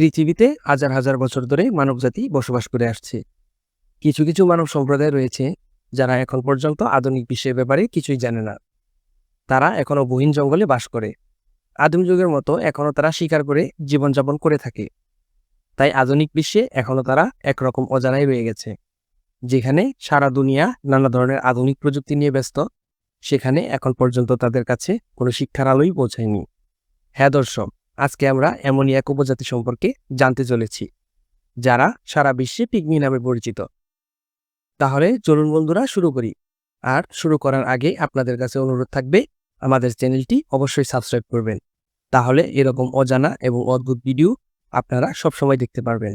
পৃথিবীতে হাজার হাজার বছর ধরে মানবজাতি বসবাস করে আসছে। কিছু কিছু মানব সম্প্রদায় রয়েছে যারা এখন পর্যন্ত আধুনিক বিশ্বের ব্যাপারে কিছুই জানে না। তারা এখনও বহিন জঙ্গলে বাস করে। আদিম যুগের মতো এখনও তারা শিকার করে জীবনযাপন করে থাকে। তাই আধুনিক বিশ্বে এখনও তারা একরকম অজানাই রয়ে গেছে। যেখানে সারা দুনিয়া নানা ধরনের আধুনিক প্রযুক্তি নিয়ে ব্যস্ত, সেখানে এখন পর্যন্ত তাদের কাছে কোনো শিক্ষার আলোই পৌঁছায়নি। হ্যাঁ দর্শক আজকে আমরা এমনই এক উপজাতি সম্পর্কে জানতে চলেছি, যারা সারা বিশ্বে পিগমি নামে পরিচিত। তাহলে চলুন বন্ধুরা, শুরু করি। আর শুরু করার আগে আপনাদের কাছে অনুরোধ থাকবে, আমাদের চ্যানেলটি অবশ্যই সাবস্ক্রাইব করবেন। তাহলে এরকম অজানা এবং অদ্ভুত ভিডিও আপনারা সবসময় দেখতে পারবেন।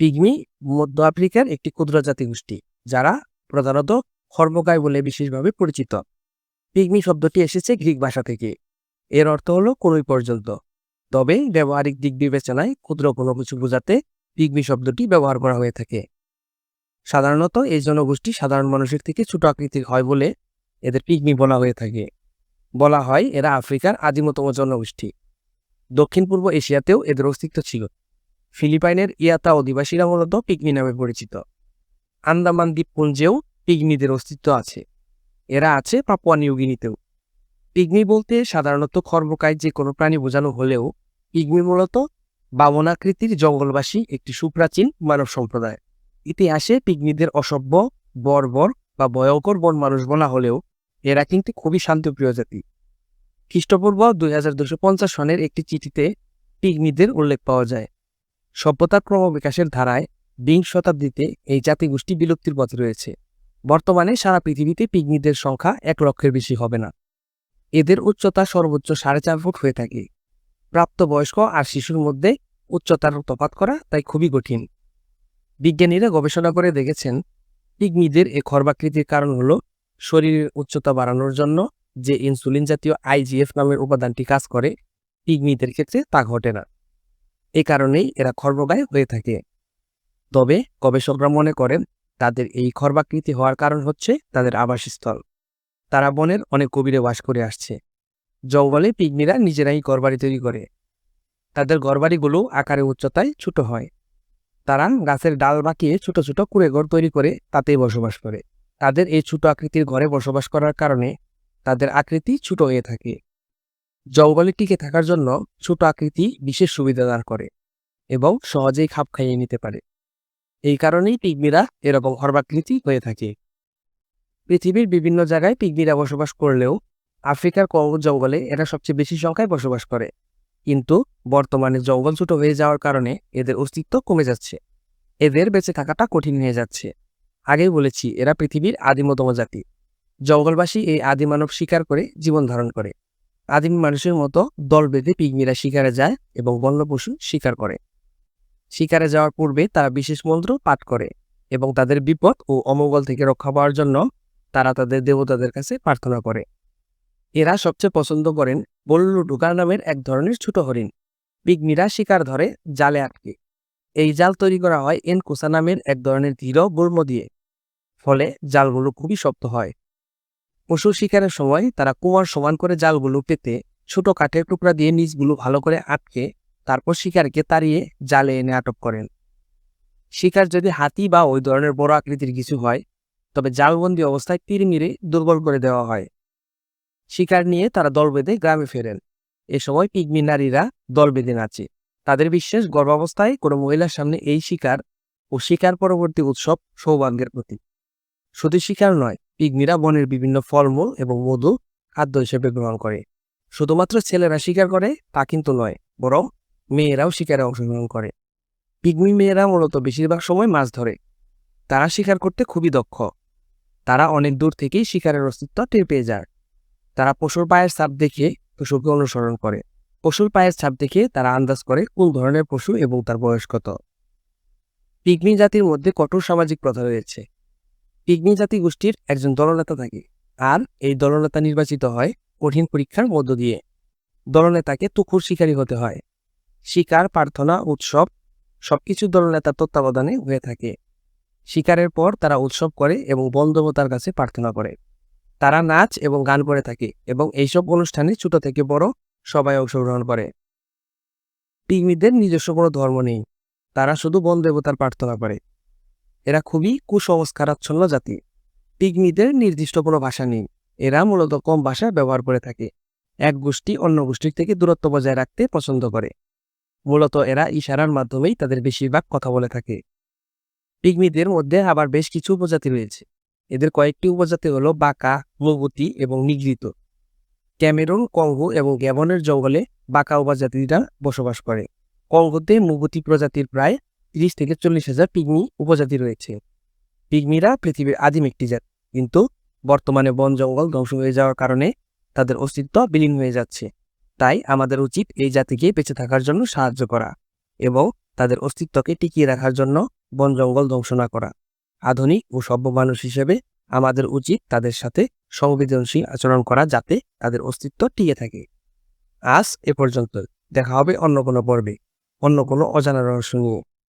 পিগমি মধ্য আফ্রিকার একটি ক্ষুদ্র জাতিগোষ্ঠী যারা প্রধানত খর্বকায় বলে বিশেষভাবে পরিচিত। পিগমি শব্দটি এসেছে গ্রিক ভাষা থেকে। এর অর্থ হলো কোনোই পর্যন্ত। তবে ব্যবহারিক দিক বিবেচনায় ক্ষুদ্র কোনো কিছু বোঝাতে পিগমি শব্দটি ব্যবহার করা হয়ে থাকে। সাধারণত এই জনগোষ্ঠী সাধারণ মানুষের থেকে ছোট আকৃতির হয় বলে এদের পিগমি বলা হয়ে থাকে। বলা হয় এরা আফ্রিকার আদিমতম জনগোষ্ঠী। দক্ষিণ পূর্ব এশিয়াতেও এদের অস্তিত্ব ছিল। ফিলিপাইনের ইয়াতা অধিবাসীরা মূলত পিগমি নামে পরিচিত। আন্দামান দ্বীপপুঞ্জেও পিগমিদের অস্তিত্ব আছে। এরা আছে পাপুয়া নিউগিনিতেও। পিগমি বলতে সাধারণত খর্বকায় যে কোনো প্রাণী বোঝানো হলেও পিগমি মূলত বামনাকৃতির জঙ্গলবাসী একটি সুপ্রাচীন মানব সম্প্রদায়। ইতিহাসে পিগমিদের অসভ্য, বর্বর বা ভয়ঙ্কর বন মানুষ বলা হলেও এরা কিন্তু খুবই শান্তিপ্রিয় জাতি। খ্রিস্টপূর্ব দুই সনের একটি চিঠিতে পিগমিদের উল্লেখ পাওয়া যায়। সভ্যতার ক্রমবিকাশের ধারায় বিংশ শতাব্দীতে এই জাতিগোষ্ঠী বিলুপ্তির পথে রয়েছে। বর্তমানে সারা পৃথিবীতে পিগমিদের সংখ্যা এক লক্ষের বেশি হবে না। এদের উচ্চতা সর্বোচ্চ সাড়ে চার ফুট হয়ে থাকে। প্রাপ্তবয়স্ক আর শিশুর মধ্যে উচ্চতার তফাত করা তাই খুবই কঠিন। বিজ্ঞানীরা গবেষণা করে দেখেছেন পিগমিদের এ খর্বাকৃতির কারণ হল শরীরের উচ্চতা বাড়ানোর জন্য যে ইনসুলিন জাতীয় আইজিএফ নামের উপাদানটি কাজ করে পিগমিদের ক্ষেত্রে তা ঘটে না। এ কারণেই এরা খর্বগায় হয়ে থাকে। তবে গবেষকরা মনে করেন, তাদের এই খর্বাকৃতি হওয়ার কারণ হচ্ছে তাদের আবাসস্থল। তারা বনের অনেক গভীরে বাস করে আসছে। জঙ্গলে পিগমিরা নিজেরাই ঘরবাড়ি তৈরি করে। তাদের ঘরবাড়িগুলো আকারে উচ্চতায় ছোট হয়। তারা গাছের ডাল বাঁকিয়ে ছোট ছোট কুড়ে ঘর তৈরি করে তাতেই বসবাস করে। তাদের এই ছোট আকৃতির ঘরে বসবাস করার কারণে তাদের আকৃতি ছোট হয়ে থাকে। জঙ্গলে টিকে থাকার জন্য ছোট আকৃতি বিশেষ সুবিধা দান করে এবং সহজেই খাপ খাইয়ে নিতে পারে। এই কারণেই পিগমিরা এরকম হর্বাকৃতি হয়ে থাকে। পৃথিবীর বিভিন্ন জায়গায় পিগমিরা বসবাস করলেও আফ্রিকার কঙ্গো জঙ্গলে এরা সবচেয়ে বেশি সংখ্যায় বসবাস করে। কিন্তু বর্তমানে জঙ্গল ছোট হয়ে যাওয়ার কারণে এদের অস্তিত্ব কমে যাচ্ছে। এদের বেঁচে থাকাটা কঠিন হয়ে যাচ্ছে। আগেই বলেছি, এরা পৃথিবীর আদিমতম জাতি। জঙ্গলবাসী এই আদিমানব শিকার করে জীবন ধারণ করে। আদিম মানুষের মতো দল বেঁধে পিগমিরা শিকারে যায় এবং বন্য পশু শিকার করে। শিকারে যাওয়ার পূর্বে তারা বিশেষ মন্ত্র পাঠ করে এবং তাদের বিপদ ও অমঙ্গল থেকে রক্ষা পাওয়ার জন্য তারা তাদের দেবতাদের কাছে প্রার্থনা করে। এরা সবচেয়ে পছন্দ করেন বল্লু ডুকার নামের এক ধরনের ছোট হরিণ। পিগমিরা শিকার ধরে জালে আটকে। এই জাল তৈরি করা হয় এনকোসা নামের এক ধরনের ধীর গুল্ম দিয়ে। ফলে জালগুলো খুবই শক্ত হয়। পশু শিকারের সময় তারা কুমার সমান করে জালগুলো পেতে ছোট কাঠের টুকরা দিয়ে নিজগুলো ভালো করে আটকে তারপর শিকারকে তাড়িয়ে জালে এনে আটক করেন। শিকার যদি হাতি বা ওই ধরনের বড় আকৃতির কিছু হয়, তবে জালবন্দি অবস্থায় তীর মিরে দুর্বল করে দেওয়া হয়। শিকার নিয়ে তারা দল বেঁধে গ্রামে ফেরেন। এ সময় পিগমি নারীরা দল বেঁধে নাচে। তাদের বিশ্বাস গর্ভাবস্থায় কোনো মহিলার সামনে এই শিকার ও শিকার পরবর্তী উৎসব সৌভাগ্যের প্রতীক। শুধু শিকার নয় পিগমিরা বনের বিভিন্ন ফলমূল এবং মধু খাদ্য হিসেবে গ্রহণ করে। শুধুমাত্র ছেলেরা শিকার করে তা কিন্তু নয়, বরং মেয়েরাও শিকারে অংশগ্রহণ করে। পিগমি মেয়েরা মূলত বেশিরভাগ সময় মাছ ধরে। তারা শিকার করতে খুবই দক্ষ। তারা অনেক দূর থেকেই শিকারের অস্তিত্ব টের পেয়ে যায়। তারা পশুর পায়ের ছাপ দেখে পশুকে অনুসরণ করে। পশুর পায়ের ছাপ দেখে তারা আন্দাজ করে কোন ধরনের পশু এবং তার বয়স কত। পিগমি জাতির মধ্যে কঠোর সামাজিক প্রথা রয়েছে। পিগমি জাতি গোষ্ঠীর একজন দলনেতা থাকে। আর এই দলনেতা নির্বাচিত হয় কঠিন পরীক্ষার মধ্য দিয়ে। দলনেতাকে তুখুর শিকারী হতে হয়। শিকার, প্রার্থনা, উৎসব সবকিছু দলনেতার তত্ত্বাবধানে হয়ে থাকে। শিকারের পর তারা উৎসব করে এবং বন দেবতার কাছে প্রার্থনা করে। তারা নাচ এবং গান করে থাকে এবং এইসব অনুষ্ঠানে ছোট থেকে বড় সবাই অংশগ্রহণ করে। পিগমিদের নিজস্ব কোনো ধর্ম নেই। তারা শুধু বন দেবতার প্রার্থনা করে। এরা খুবই কুসংস্কারাচ্ছন্ন জাতি। পিগমিদের নির্দিষ্ট কোনো ভাষা নেই। এরা মূলত কম ভাষা ব্যবহার করে থাকে। এক গোষ্ঠী অন্য গোষ্ঠীর থেকে দূরত্ব বজায় রাখতে পছন্দ করে। মূলত এরা ইশারার মাধ্যমেই তাদের বেশিরভাগ কথা বলে থাকে। পিগমিদের মধ্যে আবার বেশ কিছু উপজাতি রয়েছে। এদের কয়েকটি উপজাতি হল বাঁকা, মগুতি এবং নিগৃত ক্যামেরুন, কঙ্গো এবং গ্যাবনের জঙ্গলে বাঁকা উপজাতিরা বসবাস করে। কঙ্গোতে মুগুতি প্রজাতির প্রায় তিরিশ থেকে চল্লিশ হাজার পিগমি উপজাতি রয়েছে। পিগমিরা পৃথিবীর আদিম একটি জাত, কিন্তু বর্তমানে বন, জঙ্গল ধ্বংস হয়ে যাওয়ার কারণে তাদের অস্তিত্ব বিলীন হয়ে যাচ্ছে। তাই আমাদের উচিত এই জাতিকে বেঁচে থাকার জন্য সাহায্য করা এবং তাদের অস্তিত্বকে টিকিয়ে রাখার জন্য বন, জঙ্গল ধ্বংস না করা। আধুনিক ও সভ্য মানুষ হিসেবে আমাদের উচিত তাদের সাথে সংবেদনশীল আচরণ করা যাতে তাদের অস্তিত্ব টিকে থাকে। আজ এ পর্যন্ত দেখা হবে অন্য কোনো পর্বে, অন্য কোনো অজানা রহস্য নিয়ে।